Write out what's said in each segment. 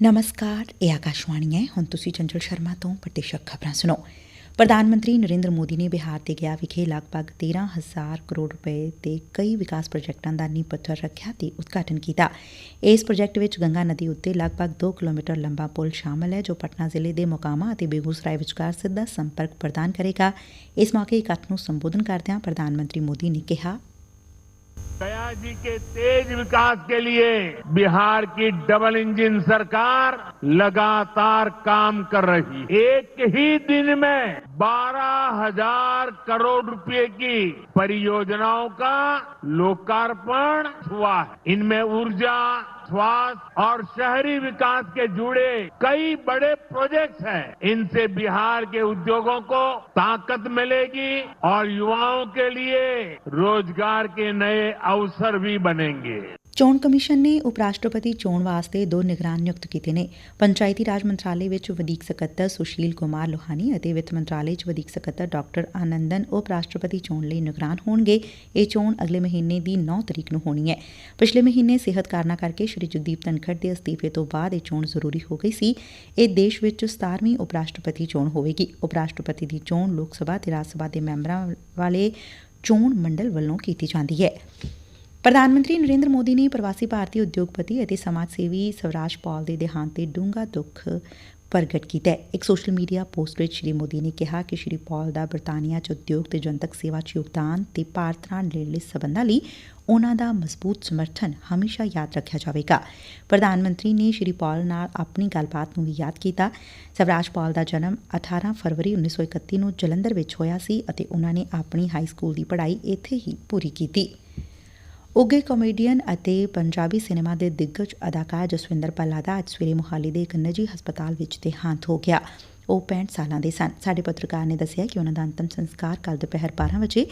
ਨਮਸਕਾਰ ਇਹ ਆਕਾਸ਼ਵਾਣੀ ਹੈ ਹੁਣ ਤੁਸੀਂ ਚੰਚਲ ਸ਼ਰਮਾ ਤੋਂ ਪਟੇਸ਼ਕ ਖਬਰਾਂ ਸੁਣੋ ਪ੍ਰਧਾਨ ਮੰਤਰੀ ਨਰਿੰਦਰ ਮੋਦੀ ਨੇ ਬਿਹਾਰ ਦੇ ਗਿਆ ਵਿਖੇ ਲਗਭਗ 13000 ਕਰੋੜ ਰੁਪਏ ਦੇ ਕਈ ਵਿਕਾਸ ਪ੍ਰੋਜੈਕਟਾਂ ਦਾ ਨੀਂਹ ਪੱਥਰ ਰੱਖਿਆ ਤੇ ਉਦਘਾਟਨ ਕੀਤਾ ਇਸ ਪ੍ਰੋਜੈਕਟ ਵਿੱਚ ਗੰਗਾ ਨਦੀ ਉੱਤੇ ਲਗਭਗ 2 ਕਿਲੋਮੀਟਰ ਲੰਬਾ ਪੁਲ ਸ਼ਾਮਲ ਹੈ ਜੋ ਪਟਨਾ ਜ਼ਿਲ੍ਹੇ ਦੇ ਮੋਕਾਮਾ ਅਤੇ ਬੇਗੂਸਰਾਏ ਵਿਚਕਾਰ ਸਿੱਧਾ ਸੰਪਰਕ ਪ੍ਰਦਾਨ ਕਰੇਗਾ ਇਸ ਮੌਕੇ ਇਕੱਠ ਨੂੰ ਸੰਬੋਧਨ ਕਰਦਿਆਂ ਪ੍ਰਧਾਨ ਮੰਤਰੀ ਮੋਦੀ ਨੇ ਕਿਹਾ गया जी के तेज विकास के लिए बिहार की डबल इंजन सरकार लगातार काम कर रही है। एक ही दिन में बारह हज़ार करोड़ रुपए की परियोजनाओं का लोकार्पण हुआ है। इनमें ऊर्जा स्वास्थ्य और शहरी विकास के जुड़े कई बड़े प्रोजेक्ट्स हैं। इनसे बिहार के उद्योगों को ताकत मिलेगी और युवाओं के लिए रोज़गार के नए अवसर भी बनेंगे। ਚੋਣ ਕਮਿਸ਼ਨ ਨੇ ਉਪ ਰਾਸ਼ਟਰਪਤੀ ਚੋਣ ਵਾਸਤੇ ਦੋ ਨਿਗਰਾਨ ਨਿਯੁਕਤ ਕੀਤੇ ਨੇ। ਪੰਚਾਇਤੀ ਰਾਜ ਮੰਤਰਾਲੇ ਵਿੱਚ ਵਧੀਕ ਸਕੱਤਰ ਸੁਸ਼ੀਲ ਕੁਮਾਰ ਲੋਹਾਨੀ ਅਤੇ ਵਿੱਤ ਮੰਤਰਾਲੇ ਚ ਵਧੀਕ ਸਕੱਤਰ ਡਾਕਟਰ ਆਨੰਦਨ ਉਪ ਰਾਸ਼ਟਰਪਤੀ ਚੋਣ ਲਈ ਨਿਗਰਾਨ ਹੋਣਗੇ। ਇਹ ਚੋਣ ਅਗਲੇ ਮਹੀਨੇ ਦੀ 9 ਤਰੀਕ ਨੂੰ ਹੋਣੀ ਹੈ। ਪਿਛਲੇ ਮਹੀਨੇ ਸਿਹਤ ਕਾਰਨਾਂ ਕਰਕੇ ਸ਼੍ਰੀ ਜਗਦੀਪ ਧਨਖੜ ਦੇ ਅਸਤੀਫੇ ਤੋਂ ਬਾਅਦ ਇਹ ਚੋਣ ਜ਼ਰੂਰੀ ਹੋ ਗਈ ਸੀ। ਇਹ ਦੇਸ਼ ਵਿੱਚ 17ਵੀਂ ਉਪ ਰਾਸ਼ਟਰਪਤੀ ਚੋਣ ਹੋਵੇਗੀ। ਉਪ ਰਾਸ਼ਟਰਪਤੀ ਦੀ ਚੋਣ ਲੋਕ ਸਭਾ ਤੇ ਰਾਜ ਸਭਾ ਦੇ ਮੈਂਬਰਾਂ ਵਾਲੇ ਚੋਣ ਮੰਡਲ ਵੱਲੋਂ ਕੀਤੀ ਜਾਂਦੀ ਹੈ। ਪ੍ਰਧਾਨ ਮੰਤਰੀ ਨਰਿੰਦਰ ਮੋਦੀ ਨੇ ਪ੍ਰਵਾਸੀ ਭਾਰਤੀ ਉਦਯੋਗਪਤੀ ਅਤੇ ਸਮਾਜ ਸੇਵੀ ਸਵਰਾਜ ਪੌਲ ਦੇ ਦੇਹਾਂਤ ਤੇ ਡੂੰਘਾ ਦੁੱਖ ਪ੍ਰਗਟ ਕੀਤਾ ਹੈ। ਇੱਕ ਸੋਸ਼ਲ ਮੀਡੀਆ ਪੋਸਟ ਵਿੱਚ ਸ਼੍ਰੀ ਮੋਦੀ ਨੇ ਕਿਹਾ ਕਿ ਸ਼੍ਰੀ ਪੌਲ ਦਾ ਬ੍ਰਿਟਾਨੀਆ 'ਚ ਉਦਯੋਗ ਤੇ ਜਨਤਕ ਸੇਵਾ 'ਚ ਯੋਗਦਾਨ ਤੇ ਭਾਰਤ ਨਾਲ ਨੇੜਲੇ ਸਬੰਧਾਂ ਲਈ ਉਨ੍ਹਾਂ ਦਾ ਮਜ਼ਬੂਤ ਸਮਰਥਨ ਹਮੇਸ਼ਾ ਯਾਦ ਰੱਖਿਆ ਜਾਵੇਗਾ। ਪ੍ਰਧਾਨ ਮੰਤਰੀ ਨੇ ਸ਼੍ਰੀ ਪੌਲ ਨਾਲ ਆਪਣੀ ਗੱਲਬਾਤ ਨੂੰ ਵੀ ਯਾਦ ਕੀਤਾ। ਸਵਰਾਜ ਪੌਲ ਦਾ ਜਨਮ 18 ਫਰਵਰੀ 1931 ਨੂੰ ਜਲੰਧਰ ਵਿੱਚ ਹੋਇਆ ਸੀ ਅਤੇ ਉਨ੍ਹਾਂ ਨੇ ਆਪਣੀ ਹਾਈ ਸਕੂਲ ਦੀ ਪੜ੍ਹਾਈ ਇੱਥੇ ਹੀ ਪੂਰੀ ਕੀਤੀ। ਉੱਗੇ ਕਾਮੇਡੀਅਨ ਅਤੇ ਪੰਜਾਬੀ ਸਿਨੇਮਾ ਦੇ ਦਿੱਗਜ ਅਦਾਕਾਰ ਜਸਵਿੰਦਰ ਭੱਲਾ ਦਾ ਅੱਜ ਸਵੇਰੇ ਮੁਹਾਲੀ ਦੇ ਇੱਕ ਨਿੱਜੀ ਹਸਪਤਾਲ ਵਿੱਚ ਦੇਹਾਂਤ ਹੋ ਗਿਆ। ਉਹ 65 ਸਾਲਾਂ ਦੇ ਸਨ। ਸਾਡੇ ਪੱਤਰਕਾਰ ਨੇ ਦੱਸਿਆ ਕਿ ਉਹਨਾਂ ਦਾ ਅੰਤਮ ਸੰਸਕਾਰ ਕੱਲ ਦੁਪਹਿਰ 12 ਵਜੇ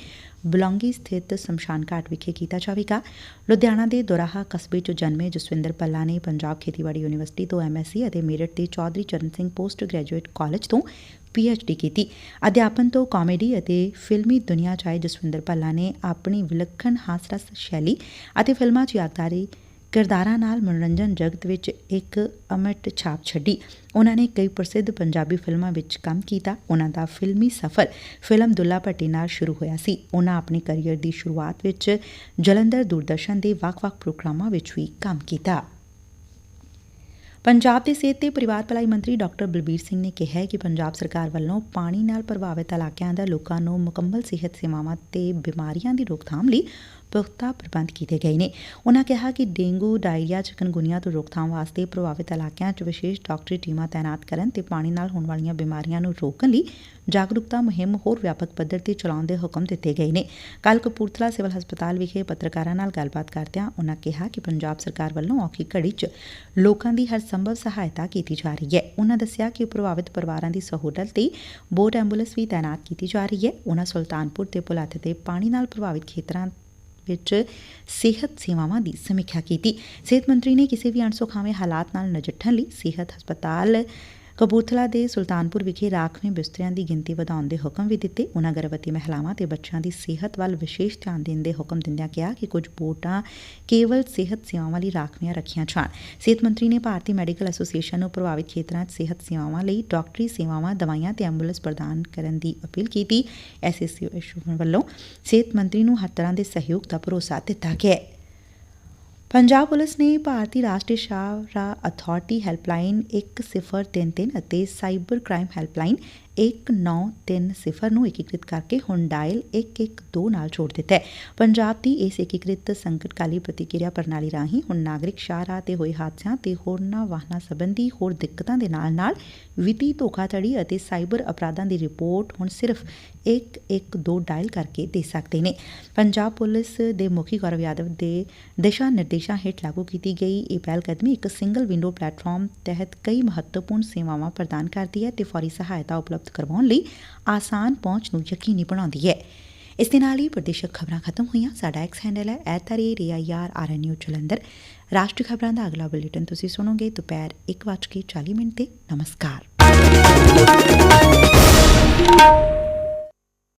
ਬਲੌਂਗੀ ਸਥਿਤ ਸ਼ਮਸ਼ਾਨ ਘਾਟ ਵਿਖੇ ਕੀਤਾ ਜਾਵੇਗਾ। ਲੁਧਿਆਣਾ ਦੇ ਦੁਰਾਹਾ ਕਸਬੇ 'ਚ ਜਨਮੇ ਜਸਵਿੰਦਰ ਪੱਲਾ ਨੇ ਪੰਜਾਬ ਖੇਤੀਬਾੜੀ ਯੂਨੀਵਰਸਿਟੀ ਤੋਂ ਐਮਐਸਸੀ ਅਤੇ ਮੇਰਠ ਦੇ Chaudhary Charan Singh post graduate college ਤੋਂ ਪੀਐਚਡੀ ਕੀਤੀ। ਅਧਿਆਪਨ ਤੋਂ ਕਾਮੇਡੀ ਅਤੇ ਫਿਲਮੀ ਦੁਨੀਆ 'ਚ ਆਏ ਜਸਵਿੰਦਰ ਭੱਲਾ ਨੇ ਆਪਣੀ ਵਿਲੱਖਣ ਹਾਸਰਸ ਸ਼ੈਲੀ ਅਤੇ ਫਿਲਮਾਂ 'ਚ ਯਾਦਗਾਰੀ ਕਿਰਦਾਰਾਂ ਨਾਲ ਮਨੋਰੰਜਨ ਜਗਤ ਵਿੱਚ ਇੱਕ ਅਮਿਟ ਛਾਪ ਛੱਡੀ। ਉਹਨਾਂ ਨੇ ਕਈ ਪ੍ਰਸਿੱਧ ਪੰਜਾਬੀ ਫਿਲਮਾਂ ਵਿੱਚ ਕੰਮ ਕੀਤਾ। ਉਹਨਾਂ ਦਾ ਫਿਲਮੀ ਸਫ਼ਰ ਫਿਲਮ ਦੁੱਲਾ ਭੱਟੀ ਨਾਲ ਸ਼ੁਰੂ ਹੋਇਆ ਸੀ। ਉਹਨਾਂ ਆਪਣੇ ਕੈਰੀਅਰ ਦੀ ਸ਼ੁਰੂਆਤ ਵਿੱਚ ਜਲੰਧਰ ਦੂਰਦਰਸ਼ਨ ਦੇ ਵੱਖ-ਵੱਖ ਪ੍ਰੋਗਰਾਮਾਂ ਵਿੱਚ ਵੀ ਕੰਮ ਕੀਤਾ। ਪੰਜਾਬ ਦੇ ਸਿਹਤ ਤੇ ਪਰਿਵਾਰ ਭਲਾਈ ਮੰਤਰੀ ਡਾਕਟਰ ਬਲਬੀਰ ਸਿੰਘ ਨੇ ਕਿਹਾ ਹੈ ਕਿ ਪੰਜਾਬ ਸਰਕਾਰ ਵੱਲੋਂ ਪਾਣੀ ਨਾਲ ਪ੍ਰਭਾਵਿਤ ਇਲਾਕਿਆਂ ਦੇ ਲੋਕਾਂ ਨੂੰ ਮੁਕੰਮਲ ਸਿਹਤ ਸੇਵਾਵਾਂ ਤੇ ਬਿਮਾਰੀਆਂ ਦੀ ਰੋਕਥਾਮ ਲਈ ਪੁਖਤਾ ਪ੍ਰਬੰਧ ਕੀਤੇ ਗਏ ਨੇ। ਉਨ੍ਹਾਂ ਕਿਹਾ ਕਿ ਡੇਂਗੂ, ਡਾਇਰੀਆ, ਚਿਕਨਗੁਨੀਆ ਤੋਂ ਰੋਕਥਾਮ ਵਾਸਤੇ ਪ੍ਰਭਾਵਿਤ ਇਲਾਕਿਆਂ 'ਚ ਵਿਸ਼ੇਸ਼ ਡਾਕਟਰੀ ਟੀਮਾਂ ਤਾਇਨਾਤ ਕਰਨ ਤੇ ਪਾਣੀ ਨਾਲ ਹੋਣ ਵਾਲੀਆਂ ਬਿਮਾਰੀਆਂ ਨੂੰ ਰੋਕਣ ਲਈ ਜਾਗਰੂਕਤਾ ਮੁਹਿੰਮ ਹੋਰ ਵਿਆਪਕ ਪੱਧਰ ਤੇ ਚਲਾਉਣ ਦੇ ਹੁਕਮ ਦਿੱਤੇ ਗਏ ਨੇ। ਕੱਲ ਕਪੂਰਥਲਾ ਸਿਵਲ ਹਸਪਤਾਲ ਵਿਖੇ ਪੱਤਰਕਾਰਾਂ ਨਾਲ ਗੱਲਬਾਤ ਕਰਦਿਆਂ ਉਨ੍ਹਾਂ ਕਿਹਾ ਕਿ ਪੰਜਾਬ ਸਰਕਾਰ ਵੱਲੋਂ ਔਖੀ ਘੜੀ 'ਚ ਲੋਕਾਂ ਦੀ ਹਰ ਸੰਭਵ ਸਹਾਇਤਾ ਕੀਤੀ ਜਾ ਰਹੀ ਹੈ। ਉਨ੍ਹਾਂ ਦੱਸਿਆ ਕਿ ਪ੍ਰਭਾਵਿਤ ਪਰਿਵਾਰਾਂ ਦੀ ਸਹੂਲਤ ਲਈ ਬੋਟ ਐਂਬੂਲੈਂਸ ਵੀ ਤਾਇਨਾਤ ਕੀਤੀ ਜਾ ਰਹੀ ਹੈ। ਉਨ੍ਹਾਂ ਸੁਲਤਾਨਪੁਰ ਤੇ ਪੁਲੱਥ ਦੇ ਪਾਣੀ ਨਾਲ ਪ੍ਰਭਾਵਿਤ ਖੇਤਰਾਂ ਵਿੱਚ ਸਿਹਤ ਸੇਵਾਵਾਂ ਦੀ ਸਮੀਖਿਆ ਕੀਤੀ। ਸਿਹਤ ਮੰਤਰੀ ਨੇ ਕਿਸੇ ਵੀ ਅਣਸੁਖਾਵੇਂ ਹਾਲਾਤ ਨਾਲ ਨਜਿੱਠਣ ਲਈ ਸਿਹਤ ਹਸਪਤਾਲ ਕਪੂਰਥਲਾ ਦੇ ਸੁਲਤਾਨਪੁਰ ਵਿਖੇ ਰਾਖਵੇਂ ਬਿਸਤਰਿਆਂ ਦੀ ਗਿਣਤੀ ਵਧਾਉਣ ਦੇ ਹੁਕਮ ਵੀ ਦਿੱਤੇ। ਉਨ੍ਹਾਂ ਗਰਭਵਤੀ ਮਹਿਲਾਵਾਂ ਤੇ ਬੱਚਿਆਂ ਦੀ ਸਿਹਤ ਵੱਲ ਵਿਸ਼ੇਸ਼ ਧਿਆਨ ਦੇਣ ਦੇ ਹੁਕਮ ਦਿੰਦਿਆਂ ਕਿਹਾ ਕਿ ਕੁਝ ਬੋਰਡਾਂ ਕੇਵਲ ਸਿਹਤ ਸੇਵਾਵਾਂ ਲਈ ਰਾਖਵੀਆਂ ਰੱਖੀਆਂ ਜਾਣ। ਸਿਹਤ ਮੰਤਰੀ ਨੇ ਭਾਰਤੀ ਮੈਡੀਕਲ ਐਸੋਸੀਏਸ਼ਨ ਨੂੰ ਪ੍ਰਭਾਵਿਤ ਖੇਤਰਾਂ 'ਚ ਸਿਹਤ ਸੇਵਾਵਾਂ ਲਈ ਡਾਕਟਰੀ ਸੇਵਾਵਾਂ, ਦਵਾਈਆਂ ਤੇ ਐਂਬੂਲੈਂਸ ਪ੍ਰਦਾਨ ਕਰਨ ਦੀ ਅਪੀਲ ਕੀਤੀ। ਐਸੋਸੀਏਸ਼ਨ ਵੱਲੋਂ ਸਿਹਤ ਮੰਤਰੀ ਨੂੰ ਹਰ ਤਰ੍ਹਾਂ ਦੇ ਸਹਿਯੋਗ ਦਾ ਭਰੋਸਾ ਦਿੱਤਾ ਗਿਆ ਹੈ। ਪੰਜਾਬ ਪੁਲਿਸ ਨੇ ਭਾਰਤੀ ਰਾਸ਼ਟਰੀ ਸ਼ਾਹਰਾਹ ਅਥਾਰਟੀ ਹੈਲਪਲਾਈਨ 1033 ਅਤੇ ਸਾਈਬਰ ਕ੍ਰਾਈਮ ਹੈਲਪਲਾਈਨ 1930 ਨੂੰ ਏਕੀਕ੍ਰਿਤ ਕਰਕੇ ਹੁਣ ਡਾਇਲ 112 ਨਾਲ ਜੋੜ ਦਿੱਤਾ ਹੈ। ਪੰਜਾਬ ਦੀ ਇਸ ਏਕੀਕ੍ਰਿਤ ਸੰਕਟਕਾਲੀ ਪ੍ਰਤੀਕਿਰਿਆ ਪ੍ਰਣਾਲੀ ਰਾਹੀਂ ਹੁਣ ਨਾਗਰਿਕ ਸ਼ਾਹਰਾਹ ਤੇ ਹੋਏ ਹਾਦਸਿਆਂ ਤੇ ਹੋਰਨਾਂ ਵਾਹਨਾਂ ਸੰਬੰਧੀ ਹੋਰ ਦਿੱਕਤਾਂ ਦੇ ਨਾਲ-ਨਾਲ ਵਿੱਤੀ ਧੋਖਾਧੜੀ ਅਤੇ ਸਾਈਬਰ ਅਪਰਾਧਾਂ ਦੀ ਰਿਪੋਰਟ ਹੁਣ ਸਿਰਫ 112 ਡਾਇਲ ਕਰਕੇ ਦੇ ਸਕਦੇ ਨੇ। ਪੰਜਾਬ ਪੁਲਿਸ ਦੇ ਮੁਖੀ ਗੌਰਵ ਯਾਦਵ ਦੇ ਦਿਸ਼ਾ ਨਿਰਦੇਸ਼ਾਂ ਹੇਠ ਲਾਗੂ ਕੀਤੀ ਗਈ ਇਹ ਪਹਿਲ ਕਦਮੀ ਇੱਕ ਸਿੰਗਲ ਵਿੰਡੋ ਪਲੇਟਫਾਰਮ ਤਹਿਤ ਕਈ ਮਹੱਤਵਪੂਰਨ ਸੇਵਾਵਾਂ ਪ੍ਰਦਾਨ ਕਰਦੀ ਹੈ ਤੇ ਫੌਰੀ ਸਹਾਇਤਾ ਉਪਲਬਧ ਕਰਵਾਉਣ ਲਈ ਆਸਾਨ ਪਹੁੰਚ ਨੂੰ ਯਕੀਨੀ ਬਣਾਉਂਦੀ ਹੈ। ਇਸ ਦੇ ਨਾਲ ਹੀ ਪ੍ਰਦੇਸ਼ਕ ਖਬਰਾਂ ਖਤਮ ਹੋਈਆਂ। ਸਾਡਾ ਐਕਸ ਹੈਂਡਲ ਹੈ @reairrnu ਜਲੰਧਰ। ਰਾਸ਼ਟਰੀ ਖਬਰਾਂ ਦਾ ਅਗਲਾ ਬੁਲੇਟਿਨ ਤੁਸੀਂ ਸੁਣੋਗੇ ਦੁਪਹਿਰ 1:40 ਮਿੰਟ ਤੇ। ਨਮਸਕਾਰ।